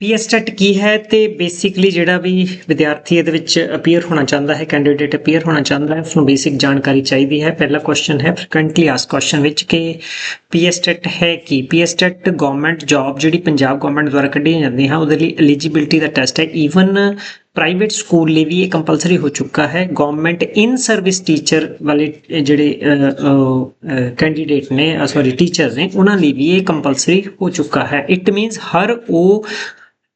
PSTET ਕੀ ਹੈ ਤੇ basically ਜਿਹੜਾ ਵੀ ਵਿਦਿਆਰਥੀ ਇਹਦੇ ਵਿੱਚ ਅਪੀਅਰ ਹੋਣਾ ਚਾਹੁੰਦਾ ਹੈ ਕੈਂਡੀਡੇਟ ਅਪੀਅਰ ਹੋਣਾ ਚਾਹੁੰਦਾ ਹੈ ਉਸ ਨੂੰ ਬੇਸਿਕ ਜਾਣਕਾਰੀ ਚਾਹੀਦੀ ਹੈ। ਪਹਿਲਾ ਕੁਐਸਚਨ ਹੈ ਫ੍ਰੀਕੁਐਂਟਲੀ ਆਸਕ ਕੁਐਸਚਨ ਵਿੱਚ ਕਿ ਪੀਐਸਟੈਟ ਹੈ ਕੀ? ਪੀਐਸਟੈਟ ਗਵਰਨਮੈਂਟ ਜੌਬ ਜਿਹੜੀ ਪੰਜਾਬ ਗਵਰਨਮੈਂਟ ਦੁਆਰਾ ਕੱਢੀਆਂ ਜਾਂਦੀਆਂ ਹਨ ਉਹਦੇ ਲਈ ਐਲੀਜੀਬਿਲਟੀ ਦਾ ਟੈਸਟ ਹੈ। ਈਵਨ ਪ੍ਰਾਈਵੇਟ ਸਕੂਲ ਲਈ ਵੀ ਇਹ ਕੰਪਲਸਰੀ ਹੋ ਚੁੱਕਾ ਹੈ। ਗਵਰਨਮੈਂਟ ਇਨ ਸਰਵਿਸ ਟੀਚਰ ਵਾਲੇ ਜਿਹੜੇ ਕੈਂਡੀਡੇਟ ਨੇ ਸੌਰੀ ਟੀਚਰ ਨੇ, ਉਹਨਾਂ ਲਈ ਵੀ ਇਹ ਕੰਪਲਸਰੀ ਹੋ ਚੁੱਕਾ ਹੈ। ਇਟ ਮੀਨਸ ਹਰ ਉਹ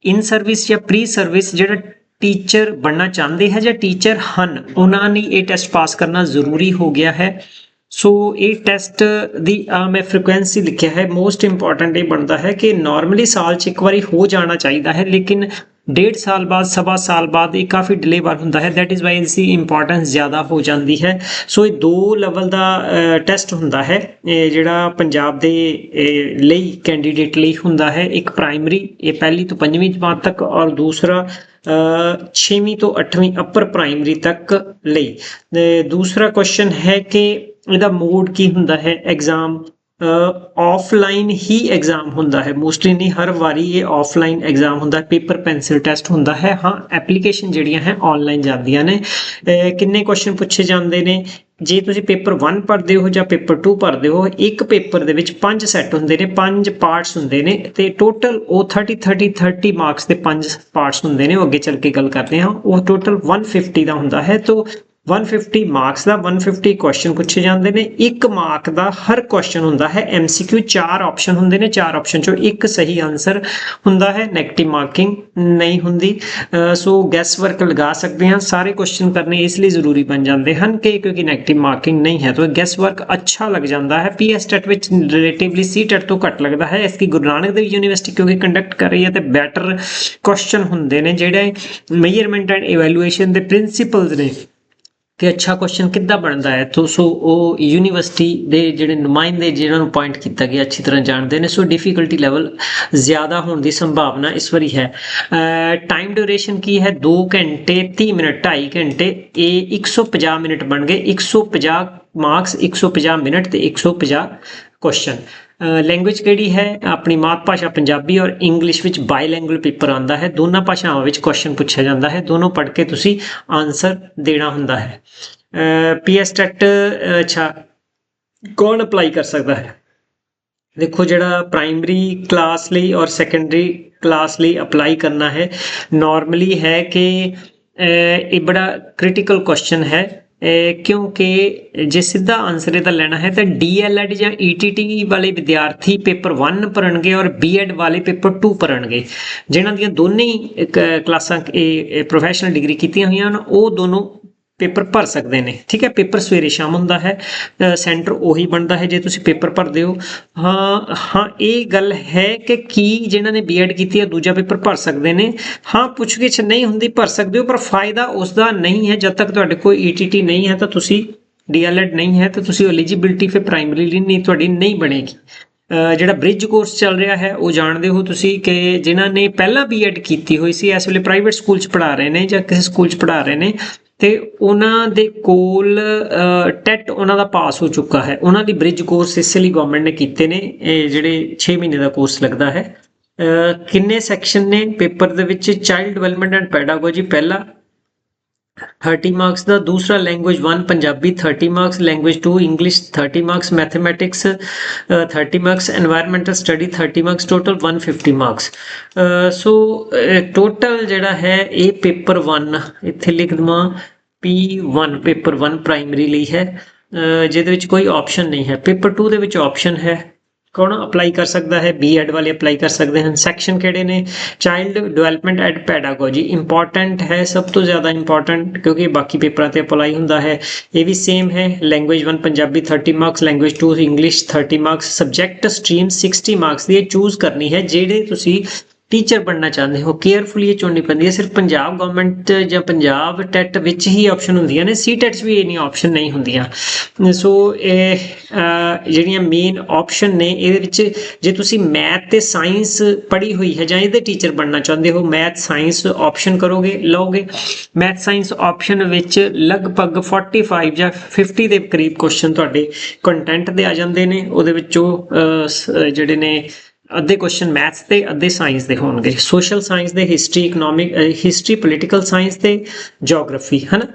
ਇਨ ਸਰਵਿਸ ਜਾਂ ਪ੍ਰੀ ਸਰਵਿਸ ਜਿਹੜਾ ਟੀਚਰ ਬਣਨਾ ਚਾਹੁੰਦੇ ਹੈ ਜਾਂ ਟੀਚਰ ਹਨ, ਉਹਨਾਂ ਨੇ ਇਹ ਟੈਸਟ ਪਾਸ ਕਰਨਾ ਜ਼ਰੂਰੀ ਹੋ ਗਿਆ ਹੈ। ਸੋ ਇਹ ਟੈਸਟ ਦੀ ਮੈਂ ਫ੍ਰੀਕੁਐਂਸੀ ਲਿਖਿਆ ਹੈ। ਮੋਸਟ ਇੰਪੋਰਟੈਂਟ ਇਹ ਬਣਦਾ ਹੈ ਕਿ ਨਾਰਮਲੀ ਸਾਲ 'ਚ ਇੱਕ ਵਾਰੀ ਹੋ ਜਾਣਾ ਚਾਹੀਦਾ ਹੈ, ਲੇਕਿਨ ਡੇਢ ਸਾਲ ਬਾਅਦ, ਸਵਾ ਸਾਲ ਬਾਅਦ ਇਹ ਕਾਫੀ ਡਿਲੇ ਵਾਰ ਹੁੰਦਾ ਹੈ। ਦੈਟ ਇਜ਼ ਵਾਈ ਇਸ ਦੀ ਇੰਪੋਰਟੈਂਸ ਜ਼ਿਆਦਾ ਹੋ ਜਾਂਦੀ ਹੈ। ਸੋ ਇਹ ਦੋ ਲੈਵਲ ਦਾ ਟੈਸਟ ਹੁੰਦਾ ਹੈ। ਜਿਹੜਾ ਪੰਜਾਬ ਦੇ ਲਈ ਕੈਂਡੀਡੇਟ ਲਈ ਹੁੰਦਾ ਹੈ। ਇੱਕ ਪ੍ਰਾਇਮਰੀ ਇਹ ਪਹਿਲੀ ਤੋਂ ਪੰਜਵੀਂ ਜਮਾਤ ਤੱਕ ਔਰ ਦੂਸਰਾ 6ਵੀਂ ਤੋਂ 8ਵੀਂ ਅਪਰ ਪ੍ਰਾਇਮਰੀ ਤੱਕ ਲਈ। ਦੂਸਰਾ ਕੁਐਸਚਨ ਹੈ ਕਿ ਇਹਦਾ ਮੋਡ ਕੀ ਹੁੰਦਾ ਹੈ? ਐਗਜ਼ਾਮ ਆਫਲਾਈਨ ਹੀ ਐਗਜ਼ਾਮ ਹੁੰਦਾ ਹੈ। ਮੋਸਟਲੀ ਨਹੀਂ, ਹਰ ਵਾਰੀ ਇਹ ਆਫਲਾਈਨ ਐਗਜ਼ਾਮ ਹੁੰਦਾ ਪੇਪਰ ਪੈਨਸਿਲ ਟੈਸਟ ਹੁੰਦਾ ਹੈ। ਹਾਂ ਐਪਲੀਕੇਸ਼ਨ ਜਿਹੜੀਆਂ ਹੈ ਆਨਲਾਈਨ ਜਾਂਦੀਆਂ ਨੇ। ਕਿੰਨੇ ਕੁਐਸਚਨ ਪੁੱਛੇ ਜਾਂਦੇ ਨੇ? ਜੇ ਤੁਸੀਂ ਪੇਪਰ 1 ਪੜ੍ਹਦੇ ਹੋ ਜਾਂ ਪੇਪਰ 2 ਪੜ੍ਹਦੇ ਹੋ, ਇੱਕ ਪੇਪਰ ਦੇ ਵਿੱਚ ਪੰਜ ਸੈੱਟ ਹੁੰਦੇ ਨੇ, ਪੰਜ ਪਾਰਟਸ ਹੁੰਦੇ ਨੇ ਤੇ ਟੋਟਲ ਉਹ 30 30 30 ਮਾਰਕਸ ਦੇ ਪੰਜ ਪਾਰਟਸ ਹੁੰਦੇ ਨੇ। ਉਹ ਅੱਗੇ ਚੱਲ ਕੇ ਗੱਲ ਕਰਦੇ ਹਾਂ। ਉਹ ਟੋਟਲ 150 ਦਾ ਹੁੰਦਾ ਹੈ। ਤੋਂ 150 ਮਾਰਕਸ ਦਾ 150 ਕੁਐਸਚਨ ਪੁੱਛੇ ਜਾਂਦੇ ਨੇ। ਇੱਕ ਮਾਰਕ ਦਾ ਹਰ ਕੁਐਸਚਨ ਹੁੰਦਾ ਹੈ। ਐਮਸੀਕਿਊ ਚਾਰ ਆਪਸ਼ਨ ਹੁੰਦੇ ਨੇ। ਚਾਰ ਆਪਸ਼ਨ ਚੋਂ ਇੱਕ ਸਹੀ ਆਨਸਰ ਹੁੰਦਾ ਹੈ। 네ਗੇਟਿਵ ਮਾਰਕਿੰਗ ਨਹੀਂ ਹੁੰਦੀ। ਸੋ ਗੈਸ ਵਰਕ ਲਗਾ ਸਕਦੇ ਹਾਂ। ਸਾਰੇ ਕੁਐਸਚਨ ਕਰਨੇ ਇਸ ਲਈ ਜ਼ਰੂਰੀ ਬਣ ਜਾਂਦੇ ਹਨ ਕਿ ਕਿਉਂਕਿ 네ਗੇਟਿਵ ਮਾਰਕਿੰਗ ਨਹੀਂ ਹੈ, ਤਾਂ ਗੈਸ ਵਰਕ ਅੱਛਾ ਲੱਗ ਜਾਂਦਾ ਹੈ। ਪੀਐਸਟੈਟ ਵਿੱਚ ਰਿਲੇਟਿਵਲੀ ਸੀ ਸੀਟੈਟ ਤੋਂ ਘੱਟ ਲੱਗਦਾ ਹੈ। ਇਸ ਕੀ ਗੁਰੂ ਨਾਨਕ ਦੇਵ ਯੂਨੀਵਰਸਿਟੀ ਕਿਉਂਕਿ ਕੰਡਕਟ ਕਰ ਰਹੀ ਹੈ ਤੇ ਬੈਟਰ ਕੁਐਸਚਨ ਹੁੰਦੇ ਨੇ। ਜਿਹੜੇ ਮੇਜਰਮੈਂਟ ਐਂਡ ਇਵੈਲੂਏਸ਼ਨ ਦੇ ਪ੍ਰਿੰਸੀਪਲਸ ਨੇ ਕਿ ਅੱਛਾ ਕੁਐਸਚਨ ਕਿੱਦਾਂ ਬਣਦਾ ਹੈ? ਤੋਂ, ਸੋ ਉਹ ਯੂਨੀਵਰਸਿਟੀ ਦੇ ਜਿਹੜੇ ਨੁਮਾਇੰਦੇ ਜਿਹਨਾਂ ਨੂੰ ਪੁਆਇੰਟ ਕੀਤਾ ਗਿਆ, ਅੱਛੀ ਤਰ੍ਹਾਂ ਜਾਣਦੇ ਨੇ, ਸੋ ਡਿਫਿਕਲਟੀ ਲੈਵਲ ਜ਼ਿਆਦਾ ਹੋਣ ਦੀ ਸੰਭਾਵਨਾ ਇਸ ਵਾਰੀ ਹੈ। ਟਾਈਮ ਡਿਊਰੇਸ਼ਨ ਕੀ ਹੈ? 2 ਘੰਟੇ 30 ਮਿੰਟ 2.5 ਘੰਟੇ ਇਹ 150 ਮਿੰਟ ਬਣ ਗਏ 150 ਮਾਰਕਸ 150 ਮਿੰਟ ਤੇ 150 ਕੁਐਸਚਨ ਲੈਂਗੁਏਜ ਕਿਹੜੀ ਹੈ? ਆਪਣੀ ਮਾਤ ਭਾਸ਼ਾ ਪੰਜਾਬੀ ਔਰ ਇੰਗਲਿਸ਼ ਵਿੱਚ ਬਾਈਲੈਂਗੁਅਲ ਪੇਪਰ ਆਉਂਦਾ ਹੈ। ਦੋਨਾਂ ਭਾਸ਼ਾਵਾਂ ਵਿੱਚ ਕੁਐਸਚਨ ਪੁੱਛਿਆ ਜਾਂਦਾ ਹੈ। ਦੋਨੋਂ ਪੜ੍ਹ ਕੇ ਤੁਸੀਂ ਆਨਸਰ ਦੇਣਾ ਹੁੰਦਾ ਹੈ। ਪੀਐਸ ਟੈਟ ਅੱਛਾ, ਕੌਣ ਅਪਲਾਈ ਕਰ ਸਕਦਾ ਹੈ? ਦੇਖੋ, ਜਿਹੜਾ ਪ੍ਰਾਇਮਰੀ ਕਲਾਸ ਲਈ ਔਰ ਸੈਕੰਡਰੀ ਕਲਾਸ ਲਈ ਅਪਲਾਈ ਕਰਨਾ ਹੈ ਨਾਰਮਲੀ ਹੈ ਕਿ ਇਹ ਬੜਾ ਕ੍ਰਿਟੀਕਲ ਕੁਐਸਚਨ ਹੈ। ਕਿਉਂਕਿ ਜੇ ਸਿੱਧਾ ਆਨਸਰ ਇਹਦਾ ਲੈਣਾ ਹੈ, ਤਾਂ ਡੀਐਲਐਡ ਜਾਂ ਈਟੀਟੀ ਵਾਲੇ ਵਿਦਿਆਰਥੀ ਪੇਪਰ 1 ਭਰਨਗੇ ਔਰ ਬੀਐਡ ਵਾਲੇ ਪੇਪਰ 2 ਭਰਨਗੇ। ਜਿਨ੍ਹਾਂ ਦੀਆਂ ਦੋਨੇ ਹੀ ਕਲਾਸਾਂ, ਇਹ ਪ੍ਰੋਫੈਸ਼ਨਲ ਡਿਗਰੀ ਕੀਤੀਆਂ ਹੋਈਆਂ ਹਨ, ਉਹ ਦੋਨੋਂ ਪੇਪਰ ਭਰ ਸਕਦੇ ਨੇ। ਠੀਕ ਹੈ, ਪੇਪਰ ਸਵੇਰੇ ਸ਼ਾਮ ਹੁੰਦਾ ਹੈ ਸੈਂਟਰ ਉਹੀ ਬਣਦਾ ਹੈ ਜੇ ਤੁਸੀਂ ਪੇਪਰ ਭਰਦੇ ਹੋ। ਹਾਂ ਹਾਂ, ਇਹ ਗੱਲ ਹੈ ਕਿ ਕੀ ਜਿਨ੍ਹਾਂ ਨੇ ਬੀਐਡ ਕੀਤੀ ਹੈ, ਦੂਜਾ ਪੇਪਰ ਭਰ ਸਕਦੇ ਨੇ। ਹਾਂ, ਪੁੱਛਗਿੱਛ ਨਹੀਂ ਹੁੰਦੀ, ਭਰ ਸਕਦੇ ਹੋ, ਪਰ ਫਾਇਦਾ ਉਸ ਦਾ ਨਹੀਂ ਹੈ। ਜਦ ਤੱਕ ਤੁਹਾਡੇ ਕੋਲ ਈਟੀਟੀ ਨਹੀਂ ਹੈ, ਤਾਂ ਤੁਸੀਂ ਡੀਐਲਐਡ ਨਹੀਂ ਹੈ, ਤਾਂ ਤੁਸੀਂ ਐਲੀਜੀਬਿਲਟੀ ਫਿਰ ਪ੍ਰਾਇਮਰੀ ਲਈ ਨਹੀਂ, ਤੁਹਾਡੀ ਨਹੀਂ ਬਣੇਗੀ। ਜਿਹੜਾ ਬ੍ਰਿਜ ਕੋਰਸ ਚੱਲ ਰਿਹਾ ਹੈ, ਉਹ ਜਾਣਦੇ ਹੋ ਤੁਸੀਂ ਕਿ ਜਿਨ੍ਹਾਂ ਨੇ ਪਹਿਲਾਂ ਬੀਐਡ ਕੀਤੀ ਹੋਈ ਸੀ, ਇਸ ਵੇਲੇ ਪ੍ਰਾਈਵੇਟ ਸਕੂਲ 'ਚ ਪੜ੍ਹਾ ਰਹੇ ਨੇ ਜਾਂ ਕਿਸੇ ਸਕੂਲ 'ਚ ਪੜ੍ਹਾ ਰਹੇ ਨੇ ਤੇ ਉਹਨਾਂ ਦੇ ਕੋਲ ਟੈਟ ਉਹਨਾਂ ਦਾ ਪਾਸ ਹੋ ਚੁੱਕਾ ਹੈ। ਉਹਨਾਂ ਦੀ ਬ੍ਰਿਜ ਕੋਰਸ ਇਸ ਲਈ ਗਵਰਨਮੈਂਟ ਨੇ ਕੀਤੇ ਨੇ, ਇਹ ਜਿਹੜੇ 6 ਮਹੀਨੇ ਦਾ ਕੋਰਸ ਲੱਗਦਾ ਹੈ। ਕਿੰਨੇ ਸੈਕਸ਼ਨ ਨੇ? ਪੇਪਰ ਦੇ ਵਿੱਚ ਚਾਈਲਡ ਡਿਵੈਲਪਮੈਂਟ ਐਂਡ ਪੈਡਾਗੋਜੀ ਪਹਿਲਾ 30 मार्क्स ਦਾ ਦੂਸਰਾ language 1 Punjabi 30 marks language 2 English 30 marks mathematics 30 marks environmental study 30 marks total 150 marks so total ਜਿਹੜਾ ਹੈ ਇਹ ਪੇਪਰ 1 ਇੱਥੇ ਲਿਖ ਦਵਾਂ P1 ਪੇਪਰ 1 ਪ੍ਰਾਇਮਰੀ ਲਈ ਹੈ। ਜਿਹਦੇ ਵਿੱਚ ਕੋਈ ਆਪਸ਼ਨ ਨਹੀਂ ਹੈ। ਪੇਪਰ 2 ਦੇ ਵਿੱਚ ਆਪਸ਼ਨ ਹੈ। ਕੌਣ ਅਪਲਾਈ ਕਰ ਸਕਦਾ ਹੈ? ਬੀਐਡ ਵਾਲੇ ਅਪਲਾਈ ਕਰ ਸਕਦੇ ਹਨ। ਸੈਕਸ਼ਨ ਕਿਹੜੇ ਨੇ? Child development and pedagogy important ਹੈ, ਸਭ ਤੋਂ ਜ਼ਿਆਦਾ ਇੰਪੋਰਟੈਂਟ ਕਿਉਂਕਿ ਬਾਕੀ ਪੇਪਰਾਂ ਤੇ ਅਪਲਾਈ ਹੁੰਦਾ ਹੈ। ਇਹ ਵੀ ਸੇਮ ਹੈ। Language 1 Punjabi 30 marks language 2 English 30 marks subject stream 60 marks ਦੀ ਇਹ ਚੂਜ਼ ਕਰਨੀ ਹੈ, ਜਿਹੜੇ ਤੁਸੀਂ ਟੀਚਰ ਬਣਨਾ ਚਾਹੁੰਦੇ ਹੋ ਕੇਅਰਫੁਲੀ ਇਹ ਚੁਣਨੀ ਪੈਂਦੀ ਹੈ। ਸਿਰਫ ਪੰਜਾਬ ਗਵਰਨਮੈਂਟ ਜਾਂ ਪੰਜਾਬ ਟੈਟ ਵਿੱਚ ਹੀ ਆਪਸ਼ਨ ਹੁੰਦੀਆਂ ਨੇ ਸੀ ਟੈਟਸ ਵੀ ਇੰਨੀ ਆਪਸ਼ਨ ਨਹੀਂ ਹੁੰਦੀਆਂ। ਸੋ ਇਹ ਜਿਹੜੀਆਂ ਮੇਨ ਆਪਸ਼ਨ ਨੇ ਇਹਦੇ ਵਿੱਚ ਜੇ ਤੁਸੀਂ ਮੈਥ ਤੇ ਸਾਇੰਸ ਪੜ੍ਹੀ ਹੋਈ ਹੈ ਜਾਂ ਇਹਦੇ ਟੀਚਰ ਬਣਨਾ ਚਾਹੁੰਦੇ ਹੋ ਮੈਥ ਸਾਇੰਸ ਆਪਸ਼ਨ ਕਰੋਗੇ ਲਓਗੇ। ਮੈਥ ਸਾਇੰਸ ਆਪਸ਼ਨ ਵਿੱਚ ਲਗਭਗ 45 ਜਾਂ 50 ਦੇ ਕਰੀਬ ਕੁਐਸਚਨ ਤੁਹਾਡੇ ਕੰਟੈਂਟ ਦੇ ਆ ਜਾਂਦੇ ਨੇ। ਉਹਦੇ ਵਿੱਚੋਂ ਅਹ, ਸ- ਜਿਹੜੇ ਨੇ ਅੱਧੇ ਕੁਐਸਚਨ ਮੈਥਸ ਤੇ, ਅੱਧੇ ਸਾਇੰਸ ਦੇ ਹੋਣਗੇ। ਸੋਸ਼ਲ ਸਾਇੰਸ ਦੇ history economic history political science ਤੇ ਜੀਓਗ੍ਰਾਫੀ ਹਨਾ?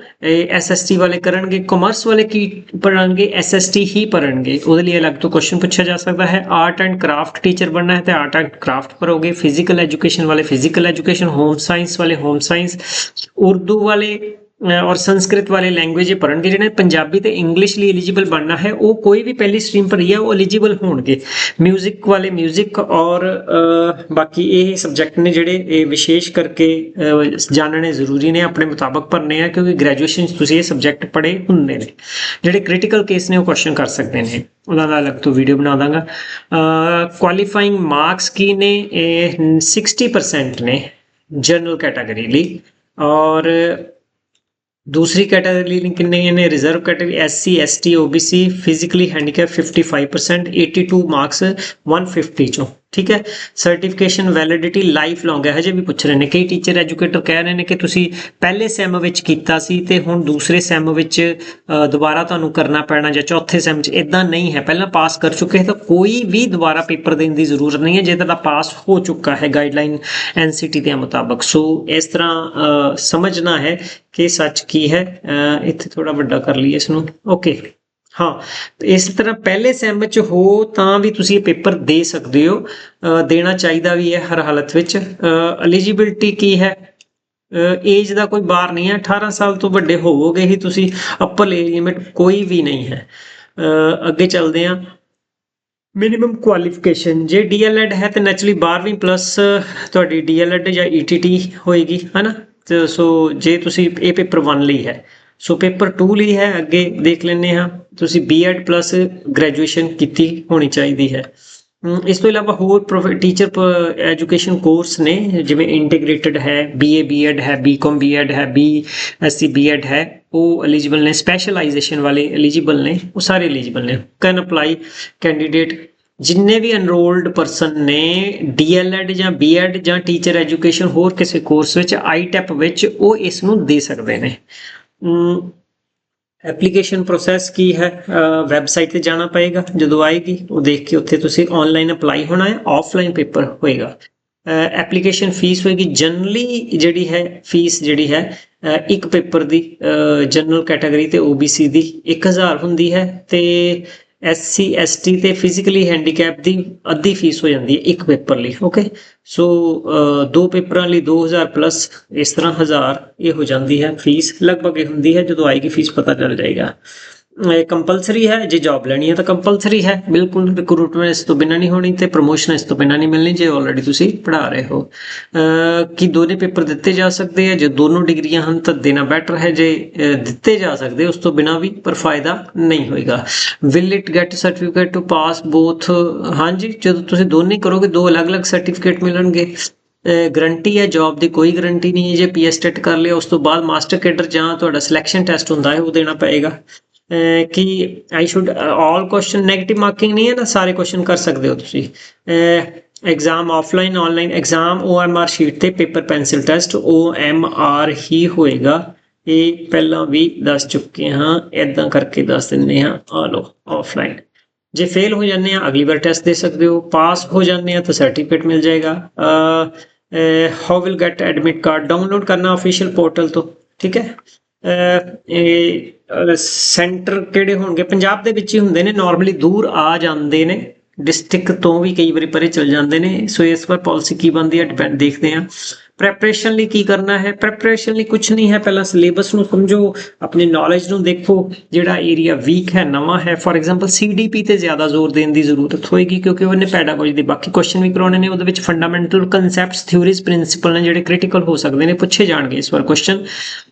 ਐਸਐਸਟੀ ਵਾਲੇ ਕਰਨਗੇ ਕਾਮਰਸ ਵਾਲੇ ਕੀ ਪੜਨਗੇ ਐਸਐਸਟੀ ਹੀ ਪੜਨਗੇ ਉਹਦੇ ਲਈ ਅਲੱਗ ਤੋਂ ਕੁਐਸਚਨ ਪੁੱਛਿਆ ਜਾ ਸਕਦਾ ਹੈ। ਆਰਟ ਐਂਡ ਕਰਾਫਟ ਟੀਚਰ ਬਣਨਾ ਹੈ ਤੇ ਆਰਟ ਐਂਡ ਕਰਾਫਟ ਪੜੋਗੇ ਫਿਜ਼ੀਕਲ ਐਜੂਕੇਸ਼ਨ ਵਾਲੇ ਫਿਜ਼ੀਕਲ ਐਜੂਕੇਸ਼ਨ ਹੋਮ ਸਾਇੰਸ ਵਾਲੇ ਹੋਮ ਸਾਇੰਸ ਉਰਦੂ ਵਾਲੇ ਔਰ ਸੰਸਕ੍ਰਿਤ ਵਾਲੇ ਲੈਂਗੁਏਜ ਪੜਨਗੇ ਜਿਹੜੇ ਪੰਜਾਬੀ ਤੇ ਇੰਗਲਿਸ਼ ਲਈ ਐਲੀਜੀਬਲ ਬਣਨਾ ਹੈ ਉਹ ਕੋਈ ਵੀ ਪਹਿਲੀ ਸਟਰੀਮ ਭਰੀ ਹੈ ਉਹ ਐਲੀਜੀਬਲ ਹੋਣਗੇ 뮤직 ਵਾਲੇ 뮤직 ਔਰ ਅਹ, ਬਾਕੀ ਇਹ ਸਬਜੈਕਟ ਨੇ ਜਿਹੜੇ ਇਹ ਵਿਸ਼ੇਸ਼ ਕਰਕੇ ਅਹ, ਜਾਣਨੇ ਜ਼ਰੂਰੀ ਨੇ ਆਪਣੇ ਮੁਤਾਬਕ ਭਰਨੇ ਆ ਕਿਉਂਕਿ ਗ੍ਰੈਜੂਏਸ਼ਨ 'ਚ ਤੁਸੀਂ ਇਹ ਸਬਜੈਕਟ ਪੜ੍ਹੇ ਹੁੰਦੇ ਨੇ ਜਿਹੜੇ ਕ੍ਰਿਟੀਕਲ ਕੇਸ ਨੇ ਉਹ ਕੁਐਸਚਨ ਕਰ ਸਕਦੇ ਨੇ ਉਹਨਾਂ ਦਾ ਅਲੱਗ ਤੋਂ ਵੀਡੀਓ ਬਣਾ ਦਾਂਗਾ ਕੁਆਲੀਫਾਈਂਗ ਮਾਰਕਸ ਕੀ ਨੇ ਇਹ 60% ਨੇ ਜਨਰਲ ਕੈਟਾਗਰੀ ਲਈ ਔਰ ਦੂਸਰੀ ਕੈਟਾਗਰੀ ਲਈ ਕਿੰਨੇ ਨੇ? Reserve category SC ST OBC physically handicap 55% 82 marks 150 ਚੋਂ। ਠੀਕ ਹੈ? ਸਰਟੀਫਿਕੇਸ਼ਨ ਵੈਲਿਡਿਟੀ ਲਾਈਫ ਲੌਂਗ ਹੈ। ਹਜੇ ਵੀ ਪੁੱਛ ਰਹੇ ਨੇ। ਕਈ ਟੀਚਰ ਐਜੂਕੇਟਰ ਕਹਿ ਰਹੇ ਨੇ ਕਿ ਤੁਸੀਂ ਪਹਿਲੇ ਸੈਮ ਵਿੱਚ ਕੀਤਾ ਸੀ ਤੇ ਹੁਣ ਦੂਸਰੇ ਸੈਮ ਵਿੱਚ ਦੁਬਾਰਾ ਤੁਹਾਨੂੰ ਕਰਨਾ ਪੈਣਾ ਜਾਂ ਚੌਥੇ ਸੈਮ 'ਚ ਇਦਾਂ ਨਹੀਂ ਹੈ। ਪਹਿਲਾਂ ਪਾਸ ਕਰ ਚੁੱਕੇ ਤਾਂ ਕੋਈ ਵੀ ਦੁਬਾਰਾ ਪੇਪਰ ਦੇਣ ਦੀ ਜ਼ਰੂਰਤ ਨਹੀਂ ਹੈ। ਜੇ ਤੁਹਾਡਾ ਪਾਸ ਹੋ ਚੁੱਕਾ ਹੈ ਗਾਈਡਲਾਈਨ ਐਨਸੀਟੀ ਦੇ ਮੁਤਾਬਕ। ਸੋ ਇਸ ਤਰ੍ਹਾਂ ਸਮਝਣਾ ਹੈ ਕਿ ਸੱਚ ਕੀ ਹੈ। ਇੱਥੇ ਥੋੜਾ ਵੱਡਾ ਕਰ ਲਈਏ ਇਸ ਨੂੰ। ਓਕੇ ਹਾਂ ਇਸ ਤਰ੍ਹਾਂ ਪਹਿਲੇ ਸੈਮ ਵਿੱਚ ਹੋ ਤਾਂ ਵੀ ਤੁਸੀਂ ਇਹ ਪੇਪਰ ਦੇ ਸਕਦੇ ਹੋ। ਦੇਣਾ ਚਾਹੀਦਾ ਵੀ ਹੈ ਹਰ ਹਾਲਤ ਵਿੱਚ। ਐਲੀਜੀਬਿਲਟੀ ਕੀ ਹੈ? ਏਜ ਦਾ ਕੋਈ ਬਾਰ ਨਹੀਂ ਹੈ। 18 ਸਾਲ ਤੋਂ ਵੱਡੇ ਹੋਵੋਗੇ ਹੀ ਤੁਸੀਂ। ਅਪਰ ਏਜ ਲਿਮਿਟ ਕੋਈ ਵੀ ਨਹੀਂ ਹੈ। ਅੱਗੇ ਚੱਲਦੇ ਹਾਂ। ਮਿਨੀਮਮ ਕੁਆਲੀਫਿਕੇਸ਼ਨ ਜੇ ਡੀਐਲਐਡ ਹੈ ਤੇ ਨੈਚੁਰਲੀ 12ਵੀਂ ਪਲੱਸ ਤੁਹਾਡੀ ਡੀਐਲਐਡ ਜਾਂ ਈਟੀਟੀ ਹੋਏਗੀ, ਹਨਾ? ਤੇ ਸੋ ਜੇ ਤੁਸੀਂ ਇਹ ਪੇਪਰ 1 ਲਈ ਹੈ ਸੋ ਪੇਪਰ 2 ਲਈ ਹੈ, ਅੱਗੇ ਦੇਖ ਲੈਂਦੇ ਹਾਂ। ਤੁਸੀਂ ਬੀਐਡ ਪਲੱਸ ਗ੍ਰੈਜੂਏਸ਼ਨ ਕੀਤੀ ਹੋਣੀ ਚਾਹੀਦੀ ਹੈ। ਇਸ ਤੋਂ ਇਲਾਵਾ ਹੋਰ ਟੀਚਰ ਐਜੂਕੇਸ਼ਨ ਕੋਰਸ ਨੇ, ਜਿਵੇਂ ਇੰਟੀਗ੍ਰੇਟਡ ਹੈ ਬੀਏ ਬੀਐਡ ਹੈ ਬੀਕਾਮ ਬੀਐਡ ਹੈ ਬੀਐਸਸੀ ਬੀਐਡ ਹੈ, ਉਹ ਐਲੀਜੀਬਲ ਨੇ ਸਪੈਸ਼ਲਾਈਜੇਸ਼ਨ ਵਾਲੇ ਐਲੀਜੀਬਲ ਨੇ, ਉਹ ਸਾਰੇ ਐਲੀਜੀਬਲ ਨੇ। ਕੈਨ ਅਪਲਾਈ ਕੈਂਡੀਡੇਟ ਜਿੰਨੇ ਵੀ ਐਨਰੋਲਡ ਪਰਸਨ ਨੇ ਡੀਐਲਐਡ ਜਾਂ ਬੀਐਡ ਜਾਂ ਟੀਚਰ ਐਜੂਕੇਸ਼ਨ ਹੋਰ ਕਿਸੇ ਕੋਰਸ ਵਿੱਚ ਆਈਟੈਪ ਵਿੱਚ, ਉਹ ਇਸ ਨੂੰ ਦੇ ਸਕਦੇ ਨੇ। ਐਪਲੀਕੇਸ਼ਨ ਪ੍ਰੋਸੈਸ ਕੀ ਹੈ? ਵੈਬਸਾਈਟ ਤੇ ਜਾਣਾ ਪਏਗਾ, ਜਦੋਂ ਆਏਗੀ, ਉਹ ਦੇਖ ਕੇ ਉੱਥੇ ਤੁਸੀਂ ਆਨਲਾਈਨ ਅਪਲਾਈ ਹੋਣਾ ਹੈ ਆਫਲਾਈਨ ਪੇਪਰ ਹੋਏਗਾ। ਐਪਲੀਕੇਸ਼ਨ ਫੀਸ ਹੋਏਗੀ ਜਨਰਲੀ ਜਿਹੜੀ ਹੈ ਫੀਸ ਜਿਹੜੀ ਹੈ ਇੱਕ ਪੇਪਰ ਦੀ ਜਨਰਲ ਕੈਟਾਗਰੀ ਤੇ OBC ਦੀ 1000 ਹੁੰਦੀ ਹੈ ਤੇ SC ST ਤੇ ਫਿਜ਼ੀਕਲੀ ਹੈਂਡੀਕੈਪ ਦੀ ਅੱਧੀ ਫੀਸ ਹੋ ਜਾਂਦੀ ਹੈ ਇੱਕ ਪੇਪਰ ਲਈ ਓਕੇ ਸੋ ਦੋ ਪੇਪਰਾਂ ਲਈ 2000 ਪਲੱਸ ਇਸ ਤਰ੍ਹਾਂ 1000 ਇਹ ਹੋ ਜਾਂਦੀ ਹੈ ਫੀਸ ਲਗਭਗ ਇਹ ਹੁੰਦੀ ਹੈ ਜਦੋਂ ਆਏਗੀ ਫੀਸ ਪਤਾ ਚੱਲ ਜਾਏਗਾ। ਕੰਪਲਸਰੀ ਹੈ, ਜੇ ਜੌਬ ਲੈਣੀ ਹੈ ਤਾਂ ਕੰਪਲਸਰੀ ਹੈ। ਬਿਲਕੁਲ ਰਿਕਰੂਟਮੈਂਟ ਇਸ ਤੋਂ ਬਿਨਾਂ ਨਹੀਂ ਹੋਣੀ ਤੇ ਪ੍ਰੋਮੋਸ਼ਨ ਇਸ ਤੋਂ ਬਿਨਾਂ ਨਹੀਂ ਮਿਲਣੀ, ਜੇ ਆਲਰੇਡੀ ਤੁਸੀਂ ਪੜ੍ਹਾ ਰਹੇ ਹੋ। ਕਿ ਦੋਨੇ ਪੇਪਰ ਦਿੱਤੇ ਜਾ ਸਕਦੇ ਆ? ਜੇ ਦੋਨੋਂ ਡਿਗਰੀਆਂ ਹਨ ਤਾਂ ਦੇਣਾ ਬੈਟਰ ਹੈ, ਜੇ ਦਿੱਤੇ ਜਾ ਸਕਦੇ, ਉਸ ਤੋਂ ਬਿਨਾਂ ਵੀ ਪਰ ਫਾਇਦਾ ਨਹੀਂ ਹੋਏਗਾ। Will it get certificate to pass both ਹਾਂਜੀ, ਜਦੋਂ ਤੁਸੀਂ ਦੋਨੇ ਕਰੋਗੇ, ਦੋ ਅਲੱਗ-ਅਲੱਗ ਸਰਟੀਫਿਕੇਟ ਮਿਲਣਗੇ। ਗਰੰਟੀ ਹੈ ਜੌਬ ਦੀ ਕੋਈ ਗਰੰਟੀ ਨਹੀਂ ਹੈ। ਜੇ ਪੀਐਸਟੈਟ ਕਰ ਲਿਆ, ਉਸ ਤੋਂ ਬਾਅਦ ਮਾਸਟਰ ਕੈਡਰ ਜਾਂ ਤੁਹਾਡਾ ਸਿਲੈਕਸ਼ਨ ਟੈਸਟ ਹੁੰਦਾ ਹੈ, ਉਹ ਦੇਣਾ ਪਏਗਾ। ਕਿ I should all question negative marking ਨਹੀਂ ਹੈ ਨਾ, ਸਾਰੇ ਕੁਐਸਚਨ ਕਰ ਸਕਦੇ ਹੋ ਤੁਸੀਂ। Exam offline online exam OMR sheet ਤੇ ਪੇਪਰ ਪੈਨਸਿਲ ਟੈਸਟ OMR ਹੀ ਹੋਏਗਾ। ਇਹ ਪਹਿਲਾਂ ਵੀ ਦੱਸ ਚੁੱਕੇ ਹਾਂ ਇਦਾਂ ਕਰਕੇ ਦੱਸ ਦਿੰਦੇ ਹਾਂ। ਆ ਲੋ ਆਫਲਾਈਨ ਜੇ ਫੇਲ ਹੋ ਜਾਂਦੇ ਆ ਅਗਲੀ ਵਾਰ ਟੈਸਟ ਦੇ ਸਕਦੇ ਹੋ। ਪਾਸ ਹੋ ਜਾਂਦੇ ਆ ਤਾਂ ਸਰਟੀਫਿਕੇਟ ਮਿਲ ਜਾਏਗਾ। How will get admit card download ਕਰਨਾ ਅਫੀਸ਼ੀਅਲ ਪੋਰਟਲ ਤੋਂ, ਠੀਕ ਹੈ? ਇਹ ਸੈਂਟਰ ਕਿਹੜੇ ਹੋਣਗੇ? ਪੰਜਾਬ ਦੇ ਵਿੱਚ ਹੀ ਹੁੰਦੇ ਨੇ ਨਾਰਮਲੀ ਦੂਰ ਆ ਜਾਂਦੇ ਨੇ। ਡਿਸਟ੍ਰਿਕਟ ਤੋਂ ਵੀ ਕਈ ਵਾਰੀ ਪਰੇ ਚਲ ਜਾਂਦੇ ਨੇ। ਸੋ ਇਸ ਵਾਰ ਪਾਲਿਸੀ ਕੀ ਬਣਦੀ ਹੈ ਡਿਪੈਂਡ ਦੇਖਦੇ ਹਾਂ। ਪ੍ਰੈਪਰੇਸ਼ਨ ਲਈ ਕੀ ਕਰਨਾ ਹੈ? ਪ੍ਰੈਪਰੇਸ਼ਨ ਲਈ ਕੁਝ ਨਹੀਂ ਹੈ। ਪਹਿਲਾਂ ਸਿਲੇਬਸ ਨੂੰ ਸਮਝੋ, ਆਪਣੀ ਨੌਲੇਜ ਨੂੰ ਦੇਖੋ, ਜਿਹੜਾ ਏਰੀਆ ਵੀਕ ਹੈ, ਨਵਾਂ ਹੈ। ਫੋਰ ਐਗਜ਼ਾਮਪਲ ਸੀਡੀਪੀ ਤੇ ਜ਼ਿਆਦਾ ਜ਼ੋਰ ਦੇਣ ਦੀ ਜ਼ਰੂਰਤ ਹੋਏਗੀ, ਕਿਉਂਕਿ ਉਹਨੇ ਪੈਡਾਗੋਜੀ ਦੇ ਬਾਕੀ ਕੁਐਸਚਨ ਵੀ ਕਰਾਉਣੇ ਨੇ, ਉਹਦੇ ਵਿੱਚ ਫੰਡਾਮੈਂਟਲ ਕਨਸੈਪਟਸ ਥਿਊਰੀਜ਼ ਪ੍ਰਿੰਸੀਪਲ ਨੇ ਜਿਹੜੇ ਕ੍ਰਿਟੀਕਲ ਹੋ ਸਕਦੇ ਨੇ, ਪੁੱਛੇ ਜਾਣਗੇ ਇਸ ਵਾਰ ਕੁਐਸਚਨ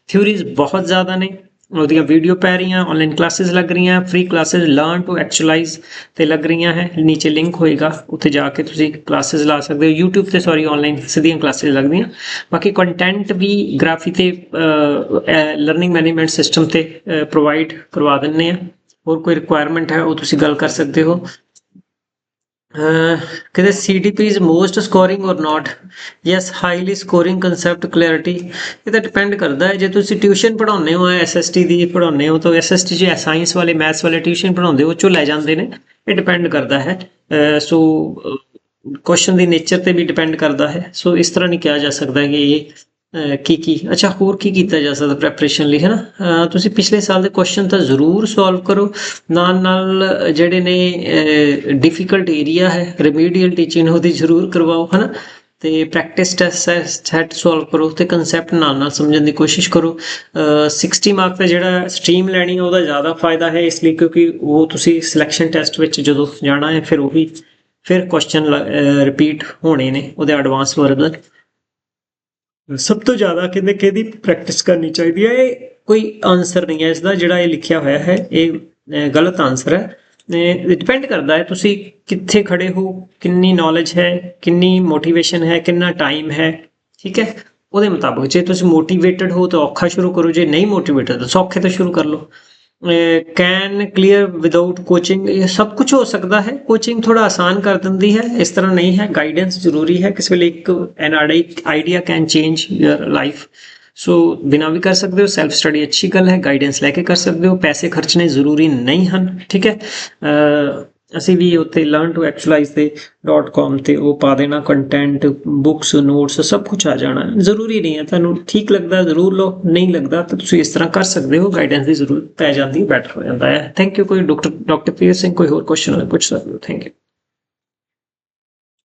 ਥਿਊਰੀਜ਼ ਬਹੁਤ ਜ਼ਿਆਦਾ ਨੇ। ਉਹਦੀਆਂ ਵੀਡੀਓ ਪੈ ਰਹੀਆਂ ਆਨਲਾਈਨ ਕਲਾਸਿਸ ਲੱਗ ਰਹੀਆਂ free classes learn to actualise ਤੇ ਲੱਗ ਰਹੀਆਂ ਹੈ, ਨੀਚੇ ਲਿੰਕ ਹੋਏਗਾ, ਉੱਥੇ ਜਾ ਕੇ ਤੁਸੀਂ ਕਲਾਸਿਸ ਲਾ ਸਕਦੇ ਹੋ, YouTube ਤੇ ਸੌਰੀ ਆਨਲਾਈਨ ਸਿੱਧੀਆਂ ਕਲਾਸਿਸ ਲੱਗਦੀਆਂ। ਬਾਕੀ ਕੰਟੈਂਟ ਵੀ ਗ੍ਰਾਫੀ ਤੇ ਲਰਨਿੰਗ ਮੈਨੇਜਮੈਂਟ ਸਿਸਟਮ ਤੇ ਪ੍ਰੋਵਾਈਡ ਕਰਵਾ ਦਿੰਨੇ ਆ ਹੋਰ ਕੋਈ ਰਿਕੁਆਇਰਮੈਂਟ ਹੈ, ਉਹ ਤੁਸੀਂ ਗੱਲ ਕਰ ਸਕਦੇ ਹੋ। ਕਿਤੇ CDP is most scoring or not? Yes, highly scoring concept clarity ਇਹ ਤਾਂ ਡਿਪੈਂਡ ਕਰਦਾ ਹੈ। ਜੇ ਤੁਸੀਂ ਟਿਊਸ਼ਨ ਪੜਾਉਂਦੇ ਹੋ SST ਦੀ ਪੜਾਉਂਦੇ ਹੋ, ਤਾਂ SST ਜੇ ਸਾਇੰਸ ਵਾਲੇ ਮੈਥਸ ਵਾਲੇ ਟਿਊਸ਼ਨ ਪੜਾਉਂਦੇ ਹੋ ਉਹ ਚੋਂ ਲੈ ਜਾਂਦੇ ਨੇ। ਇਹ ਡਿਪੈਂਡ ਕਰਦਾ ਹੈ। ਸੋ ਅਹ ਕੁਐਸਚਨ ਦੀ ਨੇਚਰ ਤੇ ਵੀ ਡਿਪੈਂਡ ਕਰਦਾ ਹੈ। ਸੋ ਇਸ ਤਰ੍ਹਾਂ ਨਹੀਂ ਕਿਹਾ ਜਾ ਸਕਦਾ ਕਿ ਇਹ ਕੀ ਕੀ? ਅੱਛਾ, ਹੋਰ ਕੀ ਕੀਤਾ ਜਾ ਸਕਦਾ ਪ੍ਰੈਪਰੇਸ਼ਨ ਲਈ ਹੈ ਨਾ ਤੁਸੀਂ ਪਿਛਲੇ ਸਾਲ ਦੇ ਕੁਐਸਚਨ ਤਾਂ ਜ਼ਰੂਰ ਸੋਲਵ ਕਰੋ। ਨਾਲ ਨਾਲ ਜਿਹੜੇ ਨੇ ਡਿਫਿਕਲਟ ਏਰੀਆ ਹੈ ਰਿਮੀਡੀਅਲ ਟੀਚਿੰਗ ਉਹਦੀ ਜ਼ਰੂਰ ਕਰਵਾਓ ਹੈ ਨਾ ਤੇ ਪ੍ਰੈਕਟਿਸ ਟੈਸਟ ਸੈਟ ਸੋਲਵ ਕਰੋ ਤੇ ਕਨਸੈਪਟ ਨਾਲ ਨਾਲ ਸਮਝਣ ਦੀ ਕੋਸ਼ਿਸ਼ ਕਰੋ। ਅਹ 60 ਮਾਰਕ ਦਾ ਜਿਹੜਾ ਸਟਰੀਮ ਲੈਣੀ ਉਹਦਾ ਜ਼ਿਆਦਾ ਫਾਇਦਾ ਹੈ ਇਸ ਲਈ, ਕਿਉਂਕਿ ਉਹ ਤੁਸੀਂ ਸਿਲੈਕਸ਼ਨ ਟੈਸਟ ਵਿੱਚ ਜਦੋਂ ਜਾਣਾ ਹੈ, ਫਿਰ ਉਹੀ, ਫਿਰ ਕੁਐਸਚਨ ਰਿਪੀਟ ਹੋਣੇ ਨੇ, ਉਹਦੇ ਐਡਵਾਂਸ ਵਰਜ਼ਨ ਸਭ ਤੋਂ ਜ਼ਿਆਦਾ ਕਹਿੰਦੇ ਕਿਹਦੀ ਪ੍ਰੈਕਟਿਸ ਕਰਨੀ ਚਾਹੀਦੀ ਹੈ? ਇਹ ਕੋਈ ਆਨਸਰ ਨਹੀਂ ਹੈ ਇਸ ਦਾ ਜਿਹੜਾ ਇਹ ਲਿਖਿਆ ਹੋਇਆ ਹੈ, ਇਹ ਗਲਤ ਆਨਸਰ ਹੈ। ਡਿਪੈਂਡ ਕਰਦਾ ਹੈ ਤੁਸੀਂ ਕਿੱਥੇ ਖੜੇ ਹੋ, ਕਿੰਨੀ ਨੌਲੇਜ ਹੈ, ਕਿੰਨੀ ਮੋਟੀਵੇਸ਼ਨ ਹੈ, ਕਿੰਨਾ ਟਾਈਮ ਹੈ, ਠੀਕ ਹੈ? ਉਹਦੇ ਮੁਤਾਬਕ ਜੇ ਤੁਸੀਂ ਮੋਟੀਵੇਟਡ ਹੋ ਤਾਂ ਔਖਾ ਸ਼ੁਰੂ ਕਰੋ, ਜੇ ਨਹੀਂ ਮੋਟੀਵੇਟਡ ਤਾਂ ਸੌਖੇ ਤੋਂ ਸ਼ੁਰੂ ਕਰ ਲਓ। ਕੈਨ ਕਲੀਅਰ ਵਿਦਆਊਟ ਕੋਚਿੰਗ ਇਹ ਸਭ ਕੁਝ ਹੋ ਸਕਦਾ ਹੈ ਕੋਚਿੰਗ ਥੋੜਾ ਆਸਾਨ ਕਰ ਦਿੰਦੀ ਹੈ ਇਸ ਤਰ੍ਹਾਂ ਨਹੀਂ ਹੈ ਗਾਈਡੈਂਸ ਜ਼ਰੂਰੀ ਹੈ ਕਿਸੇ ਵੇਲੇ ਇੱਕ an idea can change your life so ਬਿਨਾਂ ਵੀ ਕਰ ਸਕਦੇ ਹੋ ਸੈਲਫ ਸਟੱਡੀ ਅੱਛੀ ਗੱਲ ਹੈ ਗਾਈਡੈਂਸ ਲੈ ਕੇ ਕਰ ਸਕਦੇ ਹੋ ਪੈਸੇ ਖਰਚਣੇ ਜ਼ਰੂਰੀ ਨਹੀਂ ਹਨ ਠੀਕ ਹੈ ਅਹ ਅਸੀਂ ਵੀ ਉੱਥੇ ਲਰਨ ਟੂ ਐਕਚੁਅਲਾਈਜ਼ ਤੇ .com ਤੇ ਉਹ ਪਾ ਦੇਣਾ ਕੰਟੈਂਟ ਬੁੱਕਸ ਨੋਟਸ ਸਭ ਕੁਝ ਆ ਜਾਣਾ। ਜ਼ਰੂਰੀ ਨਹੀਂ ਹੈ, ਤੁਹਾਨੂੰ ਠੀਕ ਲੱਗਦਾ, ਜ਼ਰੂਰ ਲਓ, ਨਹੀਂ ਲੱਗਦਾ ਤਾਂ ਤੁਸੀਂ ਇਸ ਤਰ੍ਹਾਂ ਕਰ ਸਕਦੇ ਹੋ ਗਾਈਡੈਂਸ ਦੀ ਜ਼ਰੂਰਤ ਪੈ ਜਾਂਦੀ ਬੈਟਰ ਹੋ ਜਾਂਦਾ ਹੈ। ਥੈਂਕ ਯੂ ਕੋਈ ਡਾਕਟਰ ਡਾਕਟਰ ਪੀਰ ਸਿੰਘ, ਕੋਈ ਹੋਰ ਕੁਐਸਚਨ ਹੋਵੇ ਪੁੱਛ ਸਕਦੇ ਹੋ। Thank you